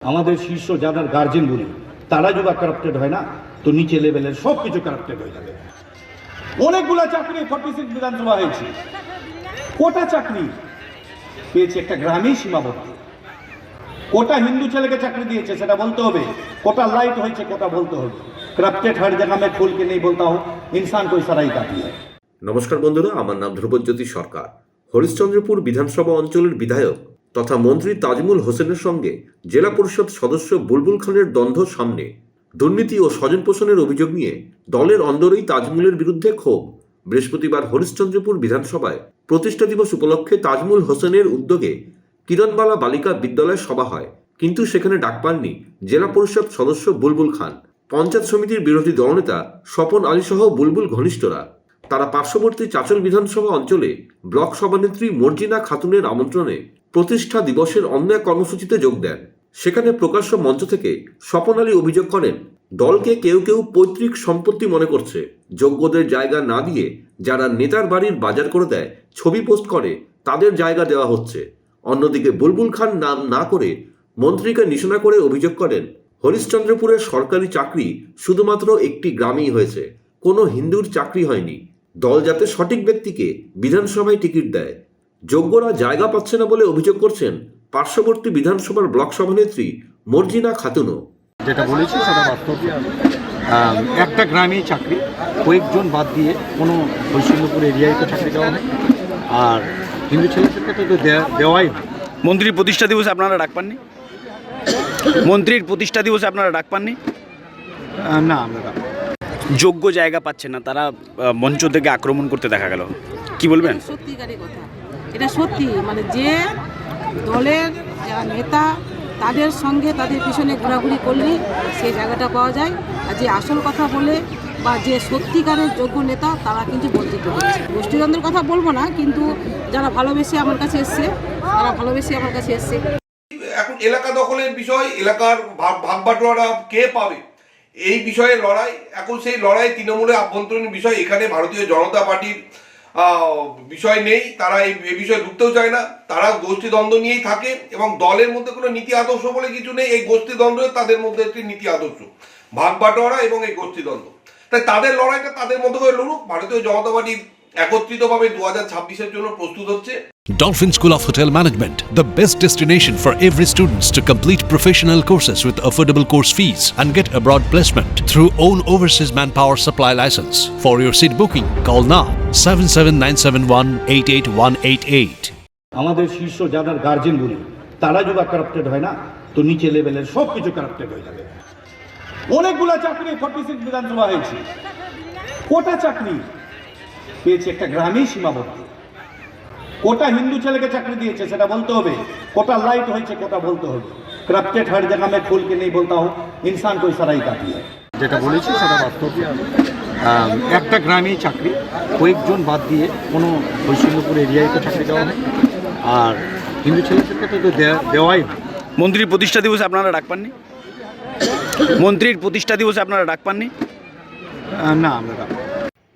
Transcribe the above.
আমাদের শীর্ষ যাদের গার্জেনগুলি তারা যদি কারাপ্টেড হয় না, তো নিচে লেভেলের সব কিছু কারাপ্টেড হয়ে যাবে। অনেকগুলো চাকরি ফর্টি সিক্স বিধানসভা হয়েছে। কোটা চাকরি? পেয়েছে একটা গ্রামেই সীমাবদ্ধ। কোটা হিন্দু ছেলেকে চাকরি দিয়েছে, সেটা বলতে হবে। কোটা লাইট হয়েছে, কোটা বলতে হবে। ক্রাফটেড হার জায়গা মে ফুলকে নেই বলতে হোক ইনসান কই সারাই কাটি নমস্কার বন্ধুরা, আমার নাম ধ্রুবজ্যোতি সরকার। হরিশ্চন্দ্রপুর বিধানসভা অঞ্চলের বিধায়ক তথা মন্ত্রী তাজমুল হোসেনের সঙ্গে জেলা পরিষদ সদস্য বুলবুল খানের দ্বন্দ্ব সামনে। দুর্নীতি ও স্বজন পোষণের অভিযোগ নিয়ে দলের অন্দরেই তাজমুলের বিরুদ্ধে ক্ষোভ। বৃহস্পতিবার হরিশ্চন্দ্রপুর বিধানসভায় প্রতিষ্ঠা দিবস উপলক্ষে তাজমুল হোসেনের উদ্যোগে কিরণবালা বালিকা বিদ্যালয় সভা হয়। কিন্তু সেখানে ডাক পাননি জেলা পরিষদ সদস্য বুলবুল খান। পঞ্চায়েত সমিতির বিরোধী দলনেতা স্বপন আলী সহ বুলবুল ঘনিষ্ঠরা। তারা পার্শ্ববর্তী চাচল বিধানসভা অঞ্চলে ব্লক সভানেত্রী মর্জিনা খাতুনের আমন্ত্রণে প্রতিষ্ঠা দিবসের অন্য এক কর্মসূচিতে যোগ দেন। সেখানে প্রকাশ্য মঞ্চ থেকে স্বপন আলী অভিযোগ করেন, দলকে কেউ কেউ পৈতৃক সম্পত্তি মনে করছে। যোগ্যদের জায়গা না দিয়ে যারা নেতার বাড়ির বাজার করে দেয়, ছবি পোস্ট করে, তাদের জায়গা দেওয়া হচ্ছে। অন্যদিকে বুলবুল খান নাম না করে মন্ত্রীকে নিশানা করে অভিযোগ করেন, হরিশ্চন্দ্রপুরের সরকারি চাকরি শুধুমাত্র একটি গ্রামেই হয়েছে। কোনো হিন্দুর চাকরি হয়নি। দল যাতে সঠিক ব্যক্তিকে বিধানসভায় টিকিট দেয় যোগ্যরা জায়গা পাচ্ছে না বলে অভিযোগ করছেন পার্শ্ববর্তী বিধানসভার ব্লক সভানেত্রী মর্জিনা খাতুনও। যেটা বলেছি সেটা বাস্তব। একটা গ্রামেই চাকরি কয়েকজন বাদ দিয়ে কোনো বৈষম্যপুর এরিয়ায় তো চাকরি দেওয়া হয়। আর হিন্দু ছেলেদের ক্ষেত্রে তো দেওয়াই মন্ত্রীর প্রতিষ্ঠা দিবসে আপনারা ডাক পাননি? মন্ত্রীর প্রতিষ্ঠা দিবসে আপনারা ডাক পাননি? না আমরা। যোগ্য জায়গা পাচ্ছে না তারা মঞ্চ থেকে আক্রমণ করতে দেখা গেল। কি বলবেন? সত্যিকারের কথা। এটা সত্যি মানে যে দলের যারা নেতা, তাদের সঙ্গে তাদের পিছনে ঘোরাঘুরি করলে সেই জায়গাটা পাওয়া যায়। আর যে আসল কথা বলে বা যে সত্যিকারের যোগ্য নেতা, তারা কিন্তু বঞ্চিত হচ্ছে। গোষ্ঠীদ্বন্দ্বের কথা বলব না, কিন্তু যারা ভালোবেসে আমার কাছে এসছে, তারা ভালোবেসে আমার কাছে এসছে। এখন এলাকা দখলের বিষয়, এলাকার ভাগ বাটোয়ারা কে পাবে? এই বিষয়ে লড়াই, এখন সেই লড়াই তৃণমূলের আভ্যন্তরীণ বিষয়, এখানে ভারতীয় জনতা পার্টির বিষয় নেই, তারা এই বিষয়ে ঢুকতেও চায় না। তারা গোষ্ঠীদ্বন্দ্ব নিয়েই থাকে এবং দলের মধ্যে কোনো নীতি আদর্শ বলে কিছু নেই। এই গোষ্ঠী দ্বন্দ্ব তাদের মধ্যে একটি নীতি আদর্শ। ভাগ বাটোয়ারা এবং এই গোষ্ঠীদ্বন্দ্ব তাই তাদের লড়াইটা তাদের মধ্যে করে লড়ুক। ভারতীয় জনতা পার্টি একত্রিতভাবে দু হাজার ছাব্বিশের জন্য প্রস্তুত হচ্ছে Dolphin School of Hotel Management, the best destination for every students to complete professional courses with affordable course fees and get abroad placement through own overseas manpower supply license. For your seat booking, call now 77971 আমাদের শীর্ষ যারা guardian বলি তারা যদি corrupted হয় না তো নিচে লেভেলের সব কিছু কারাপ্টেড হয়ে যাবে অনেকগুলো চাকরি ফর্টি সিক্স বিধানসভা হয়েছে কোটা চাকরি পেয়েছি একটা গ্রামেই সীমাবদ্ধ। কোটা হিন্দু ছেলেকে চাকরি দিয়েছে সেটা বলতে হবে। কোটা লাইট হয়েছে কোটা বলতে হবে। ক্রাফটেড হর জায়গা মে ফুলকে নেই বলতে হোক ইনসান কই সারাই কাটি যেটা বলেছি সেটা বাস্তব একটা গ্রামেই চাকরি। কয়েকজন বাদ দিয়ে কোনো বৈশিষ্ট্যপুর এরিয়ায় তো চাকরি দেওয়া নেই আর হিন্দু ছেলেদেরকে তো দেওয়াই মন্ত্রীর প্রতিষ্ঠা দিবসে আপনারা ডাক পাননি? মন্ত্রীর প্রতিষ্ঠা দিবসে আপনারা ডাক পাননি? না আমরা ডাক